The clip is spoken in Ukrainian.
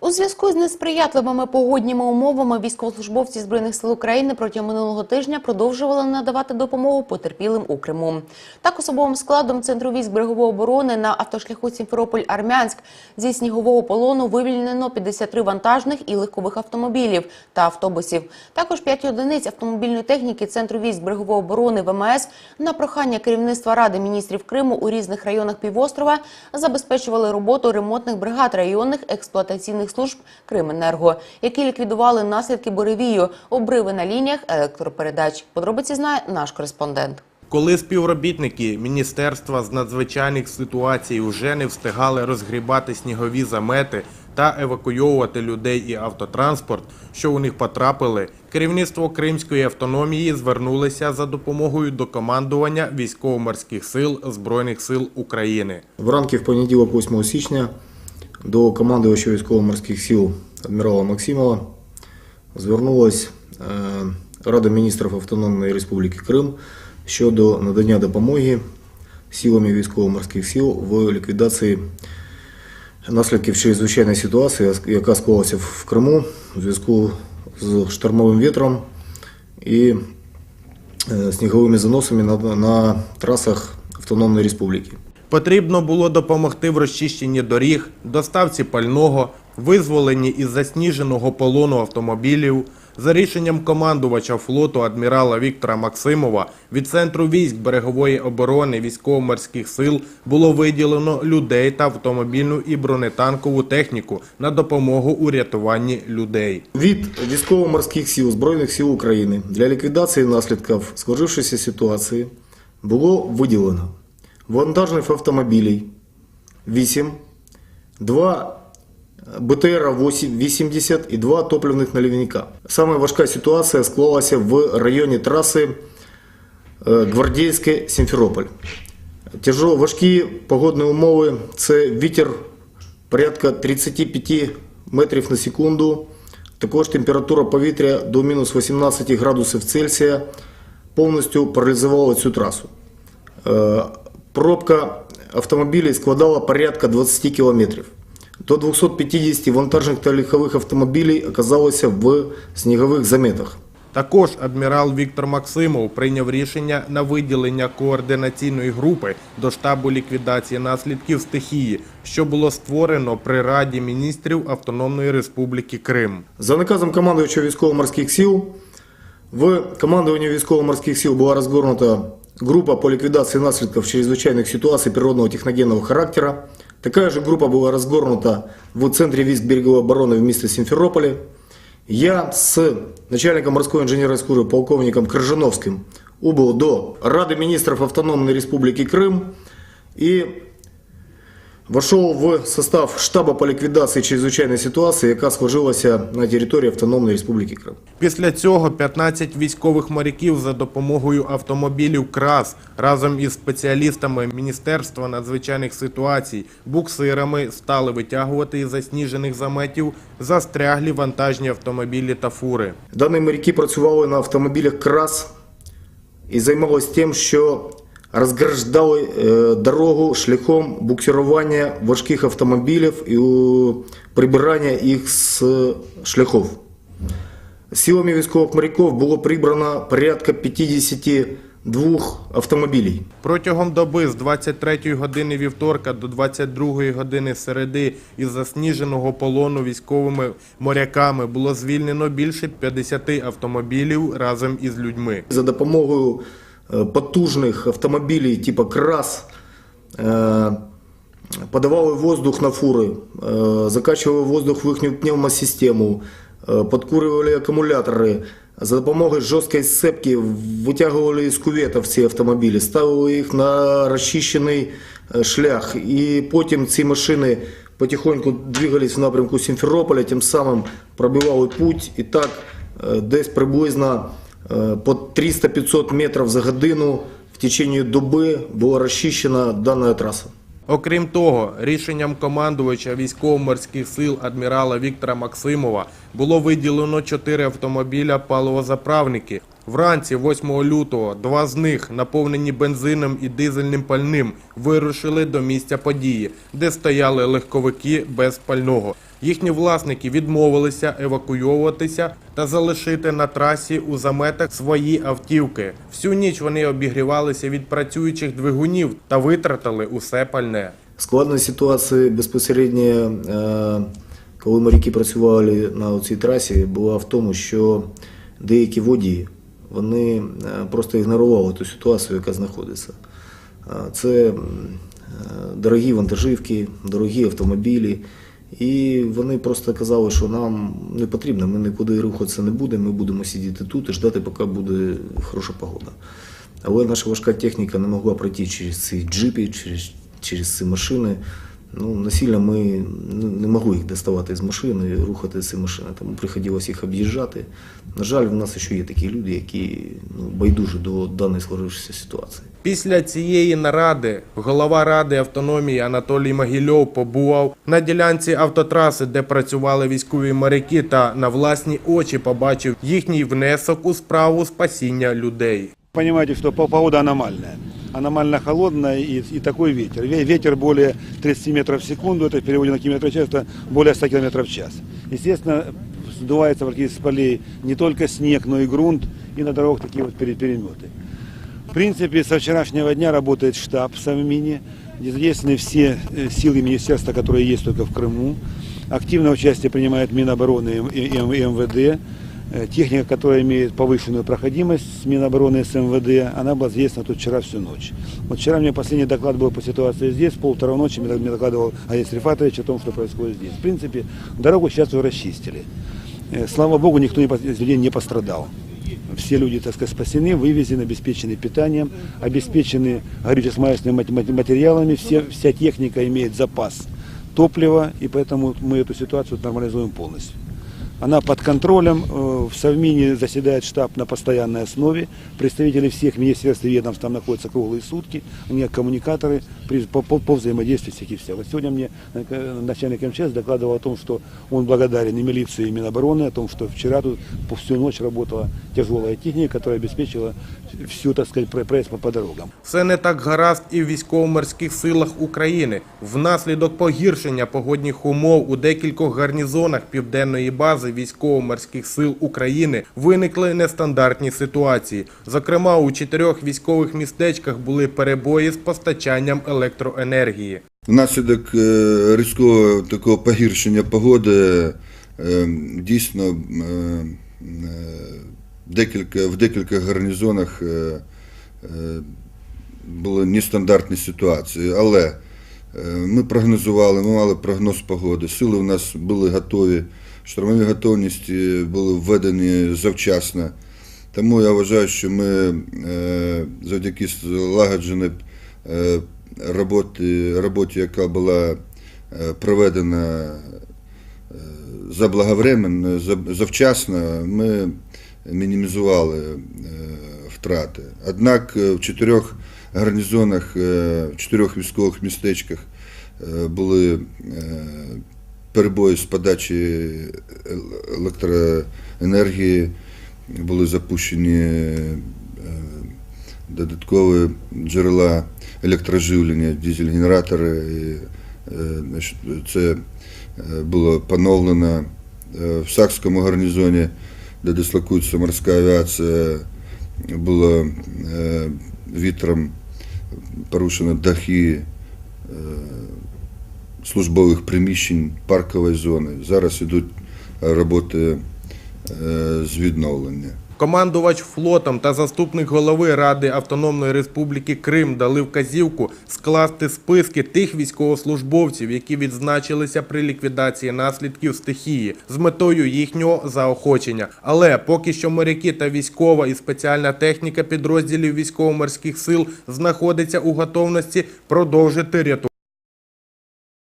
У зв'язку з несприятливими погодніми умовами військовослужбовці збройних сил України протягом минулого тижня продовжували надавати допомогу потерпілим у Криму. Так, особовим складом центру військ берегової оборони на автошляху Сімферополь-Армянськ зі снігового полону вивільнено 53 вантажних і легкових автомобілів та автобусів. Також 5 одиниць автомобільної техніки центру військ берегової оборони ВМС на прохання керівництва Ради міністрів Криму у різних районах півострова забезпечували роботу ремонтних бригад районних експлуатаційних служб Крименерго, які ліквідували наслідки буревію, обриви на лініях електропередач. Подробиці знає наш кореспондент. Коли співробітники Міністерства з надзвичайних ситуацій вже не встигали розгрібати снігові замети та евакуйовувати людей і автотранспорт, що у них потрапили, керівництво Кримської автономії звернулося за допомогою до командування військово-морських сил Збройних сил України. Вранки в понеділок 8 січня до командувача військово-морських сил адмірала Максимова звернулась е, Рада міністрів Автономної Республіки Крим щодо надання допомоги силами військово-морських сил в ліквідації наслідків чрезвичайної ситуації, яка склалася в Криму у зв'язку з штормовим вітром і е, сніговими заносами на, на трасах Автономної Республіки. Потрібно було допомогти в розчищенні доріг, доставці пального, визволенні із засніженого полону автомобілів. За рішенням командувача флоту адмірала Віктора Максимова від центру військ берегової оборони військово-морських сил було виділено людей та автомобільну і бронетанкову техніку на допомогу у рятуванні людей. Від військово-морських сил Збройних сил України для ліквідації наслідків сложившейся ситуації було виділено вантажних автомобілів 8, 2 БТР-80 і 2 топливних наливника. Саме важка ситуація склалася в районі траси е, Гвардейське-Сімферополь. Тяжо, важкі погодні умови це вітер порядка 35 метрів на секунду. Також температура повітря до мінус 18 градусів Цельсія повністю паралізувала цю трасу. Пробка автомобілів складала порядка 20 кілометрів. До 250 вантажних та легкових автомобілів оказалося в снігових заметах. Також адмірал Віктор Максимов прийняв рішення на виділення координаційної групи до штабу ліквідації наслідків стихії, що було створено при Раді міністрів Автономної Республіки Крим. За наказом командуючого військово-морських сил в командуванні військово-морських сил була розгорнута группа по ликвидации наследков чрезвычайных ситуаций природного техногенного характера. Такая же группа была разгорнута в Центре войск береговой обороны в месте Симферополе. Я с начальником морской инженерной службы полковником Крыжановским убыл до Рады министров Автономной Республики Крым и вошел в состав штаба по ликвидации чрезвычайной ситуации, яка сложилася на території Автономної Республіки Крим. Після цього 15 військових моряків за допомогою автомобілів КРАС разом із спеціалістами Міністерства надзвичайних ситуацій буксирами стали витягувати із засніжених заметів застряглі вантажні автомобілі та фури. Дані моряки працювали на автомобілях КРАС і займалися тим, що розграждали е, дорогу шляхом буксирування важких автомобілів і е, прибирання їх з шляхів. Силами військових моряків було прибрано порядка 52 автомобілів. Протягом доби з 23 години вівторка до 22 години середи із засніженого полону військовими моряками було звільнено більше 50 автомобілів разом із людьми. За допомогою е, потужних автомобілів типу КРАС е, подавали воздух на фури, е, закачували воздух в їхню пневмосистему, подкуривали акумулятори. За допомогою жорсткої сцепки витягували з кюветів ці автомобілі, ставили їх на розчищений шлях. І потім ці машини потихоньку двигались в напрямку Сімферополя, тим самим пробивали путь. І так десь приблизно по 300-500 метрів за годину в течение доби була розчищена дана траса. Окрім того, рішенням командувача військово-морських сил адмірала Віктора Максимова було виділено чотири автомобіля паливозаправники, Вранці 8 лютого два з них, наповнені бензином і дизельним пальним, вирушили до місця події, де стояли легковики без пального. Їхні власники відмовилися евакуйовуватися та залишити на трасі у заметах свої автівки. Всю ніч вони обігрівалися від працюючих двигунів та витратили усе пальне. Складна ситуація безпосередньо, е, коли моряки працювали на цій трасі, була в тому, що деякі водії вони е, просто ігнорували ту ситуацію, яка знаходиться. Е, Це е, дорогі вантажівки, дорогі автомобілі. І вони просто казали, що нам не потрібно, ми нікуди рухатися не будемо, ми будемо сидіти тут і ждати, поки буде хороша погода. Але наша важка техніка не могла пройти через ці джипи, через, через ці машини. Ну, насильно ми не- могли їх доставати з машини рухати ці машини, тому приходилось їх об'їжджати. На жаль, в нас ще є такі люди, які ну, байдужі до даної сложившоїся ситуації. Після цієї наради голова ради автономії Анатолій Могильов побував на ділянці автотраси, де працювали військові моряки, та на власні очі побачив їхній внесок у справу спасіння людей. Понимаете, что по- погода аномальная. Аномально холодная и, и такой ветер. Ве- Ветер более 30 метров в секунду, это в переводе на километр в час, это более 100 километров в час. Естественно, сдувается практически с полей не только снег, но и грунт, и на дорогах такие вот пере- переметы. В принципе, со вчерашнего дня работает штаб в Совмине, где задействованы все э, силы министерства, которые есть только в Крыму. Активное участие принимает Минобороны и МВД. Э, Техника, которая имеет повышенную проходимость с Минобороны с МВД, она была задействована тут вчера всю ночь. Вот вчера мне последний доклад был по ситуации здесь, в полвторой ночи мне докладывал Олег Рифатович о том, что происходит здесь. В принципе, дорогу сейчас уже расчистили. Э, Слава Богу, никто из людей не пострадал. Все люди, так сказать, спасены, вывезены, обеспечены питанием, обеспечены горюче-смазочными мат- мат- материалами, все, вся техника имеет запас топлива, и поэтому мы эту ситуацию нормализуем полностью. Она под контролем. э, В Совмине заседает штаб на постоянной основе. Представители всех министерств и ведомств там находятся круглые сутки. Они как коммуникаторы при- по, по- по взаимодействию всех и вся. Вот сегодня мне э, начальник МЧС докладывал о том, что он благодарен и милиции, и Минобороны, о том, что вчера тут по всю ночь работала тяжелая техника, которая обеспечила всю, так сказать, про- проезд по, по дорогам. Все не так гаразд і в військово-морських силах України. Внаслідок погіршення погодних умов у декількох гарнізонах південної бази військово-морських сил України виникли нестандартні ситуації. Зокрема, у чотирьох військових містечках були перебої з постачанням електроенергії. Внаслідок е, різкого такого погіршення погоди е, дійсно е, в декілька гарнізонах були нестандартні ситуації, але ми прогнозували, ми мали прогноз погоди, сили у нас були готові, штурмові готовності були введені завчасно. Тому я вважаю, що ми е, завдяки злагодженій е, роботі, роботі, яка була е, проведена е, заблаговременно, завчасно, ми мінімізували е, втрати. Однак е, в чотирьох гарнізонах, е, в чотирьох військових містечках е, були е, перебої з подачі електроенергії, були запущені додаткові джерела електроживлення, дизель-генератори. Це було поновлено в Сакському гарнізоні, де дислокується морська авіація, було вітром порушено дахи е, службових приміщень, паркової зони. Зараз йдуть роботи е, з відновлення. Командувач флотом та заступник голови Ради Автономної Республіки Крим дали вказівку скласти списки тих військовослужбовців, які відзначилися при ліквідації наслідків стихії з метою їхнього заохочення. Але поки що моряки та військова і спеціальна техніка підрозділів військово-морських сил знаходиться у готовності продовжити рятувати.